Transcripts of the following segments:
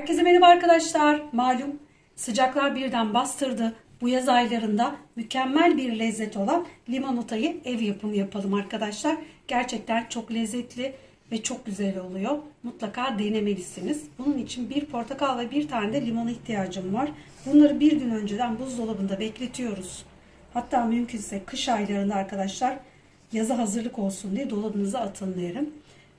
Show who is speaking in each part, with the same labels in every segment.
Speaker 1: Herkese merhaba arkadaşlar. Malum sıcaklar birden bastırdı. Bu yaz aylarında mükemmel bir lezzet olan limonatayı ev yapımı yapalım arkadaşlar. Gerçekten çok lezzetli ve çok güzel oluyor. Mutlaka denemelisiniz. Bunun için bir portakal ve bir tane de limona ihtiyacım var. Bunları bir gün önceden buzdolabında bekletiyoruz. Hatta mümkünse kış aylarında arkadaşlar yaza hazırlık olsun diye dolabınıza atın derim.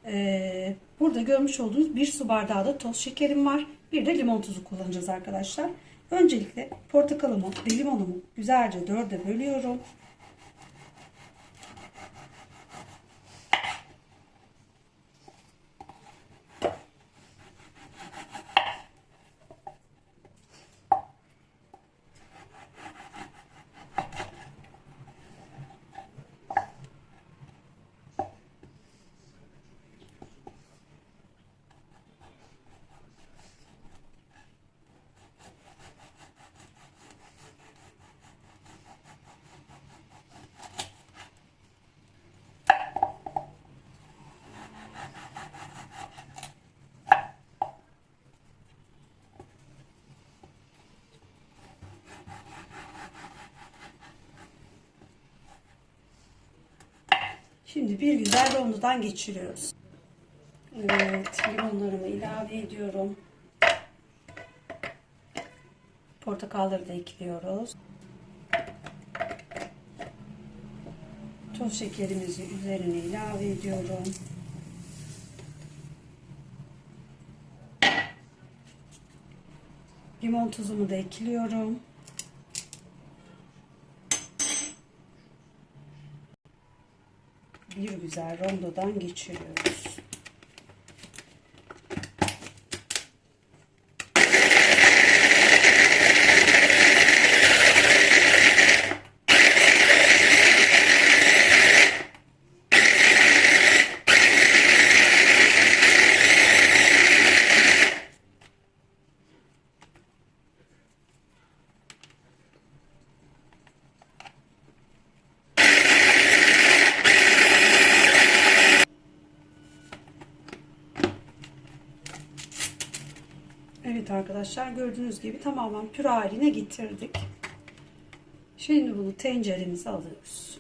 Speaker 1: Ee, burada görmüş olduğunuz bir su bardağı da toz şekerim var. Bir de limon tuzu kullanacağız arkadaşlar. Öncelikle portakalımı ve limonumu güzelce dörde bölüyorum. Şimdi bir güzel rondodan geçiriyoruz. Evet, limonlarımı ilave ediyorum. Portakalları da ekliyoruz. Toz şekerimizi üzerine ilave ediyorum. Limon tuzumu da ekliyorum. Bir güzel rondodan geçiriyoruz. Evet arkadaşlar gördüğünüz gibi tamamen püre haline getirdik. Şimdi bunu tenceremize alıyoruz.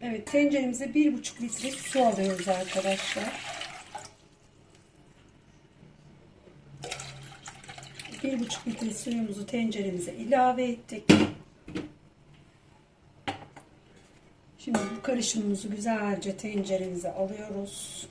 Speaker 1: Evet tenceremize bir buçuk litre su alıyoruz arkadaşlar. Bir buçuk litre suyumuzu tenceremize ilave ettik. Şimdi bu karışımımızı güzelce tenceremize alıyoruz.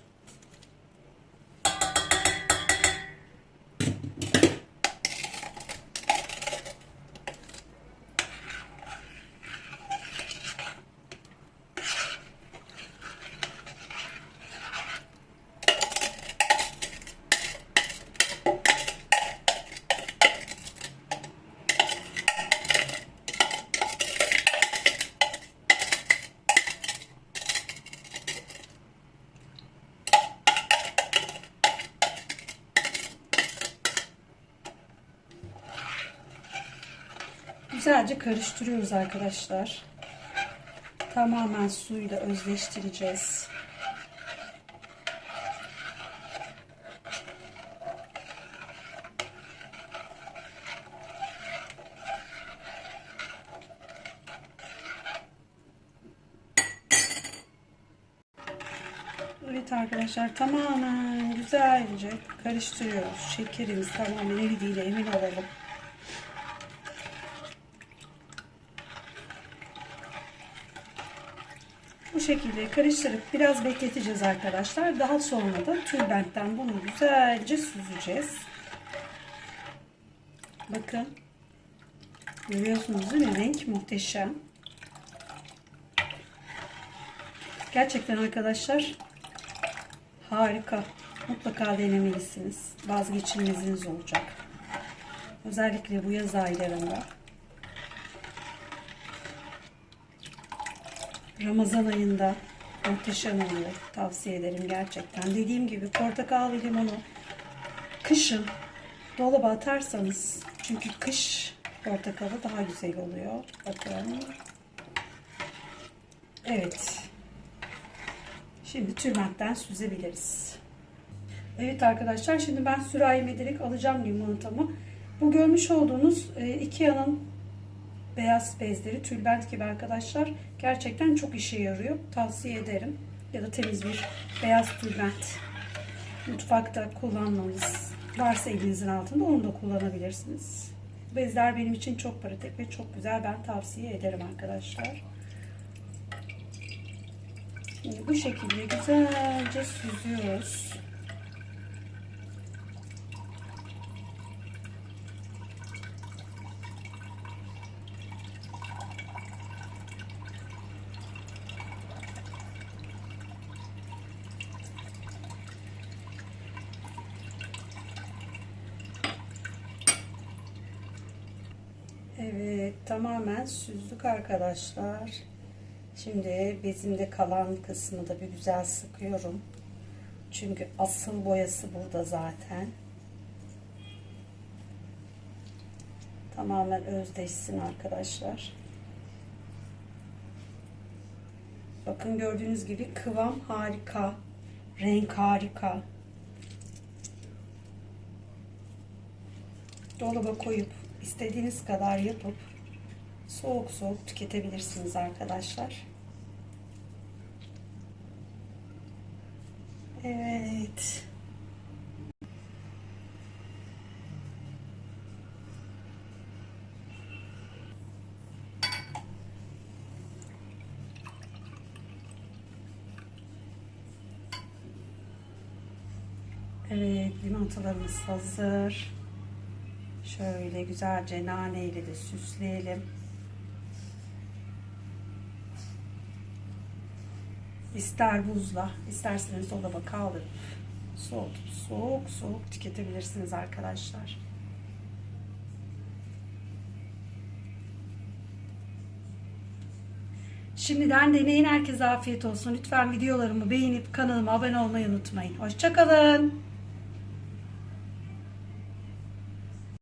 Speaker 1: Güzelce karıştırıyoruz arkadaşlar. Tamamen suyla özleştireceğiz. Evet arkadaşlar tamamen güzelce karıştırıyoruz. Şekerimiz tamamen eridiğine emin olalım. Bu şekilde karıştırıp biraz bekleteceğiz arkadaşlar. Daha sonra da tülbentten bunu güzelce süzeceğiz. Bakın. Görüyorsunuz değil mi? Renk muhteşem. Gerçekten arkadaşlar harika. Mutlaka denemelisiniz. Vazgeçilmeziniz olacak. Özellikle bu yaz aylarında. Ramazan ayında muhteşem oluyor. Tavsiye ederim gerçekten. Dediğim gibi portakal ve limonu kışın dolaba atarsanız çünkü kış portakalı daha güzel oluyor. Bakın. Evet. Şimdi tülbentten süzebiliriz. Evet arkadaşlar şimdi ben sürahime direkt alacağım limonatamı. Bu görmüş olduğunuz e, Ikea'nın beyaz bezleri tülbent gibi arkadaşlar gerçekten çok işe yarıyor. Tavsiye ederim. Ya da temiz bir beyaz tülbent mutfakta kullanmanız varsa elinizin altında onu da kullanabilirsiniz. Bezler benim için çok pratik ve çok güzel. Ben tavsiye ederim arkadaşlar. Şimdi bu şekilde güzelce süzüyoruz. Evet tamamen süzdük arkadaşlar. Şimdi bezimde kalan kısmı da bir güzel sıkıyorum. Çünkü asıl boyası burada zaten. Tamamen özdeşsin arkadaşlar. Bakın gördüğünüz gibi kıvam harika. Renk harika. Dolaba koyup istediğiniz kadar yapıp soğuk soğuk tüketebilirsiniz arkadaşlar. Evet. Evet, limonatalarımız hazır. Şöyle güzelce nane ile de süsleyelim. İster buzla, isterseniz dolaba kaldırıp soğutup soğuk soğuk tüketebilirsiniz arkadaşlar. Şimdiden deneyin herkese afiyet olsun. Lütfen videolarımı beğenip kanalıma abone olmayı unutmayın. Hoşçakalın.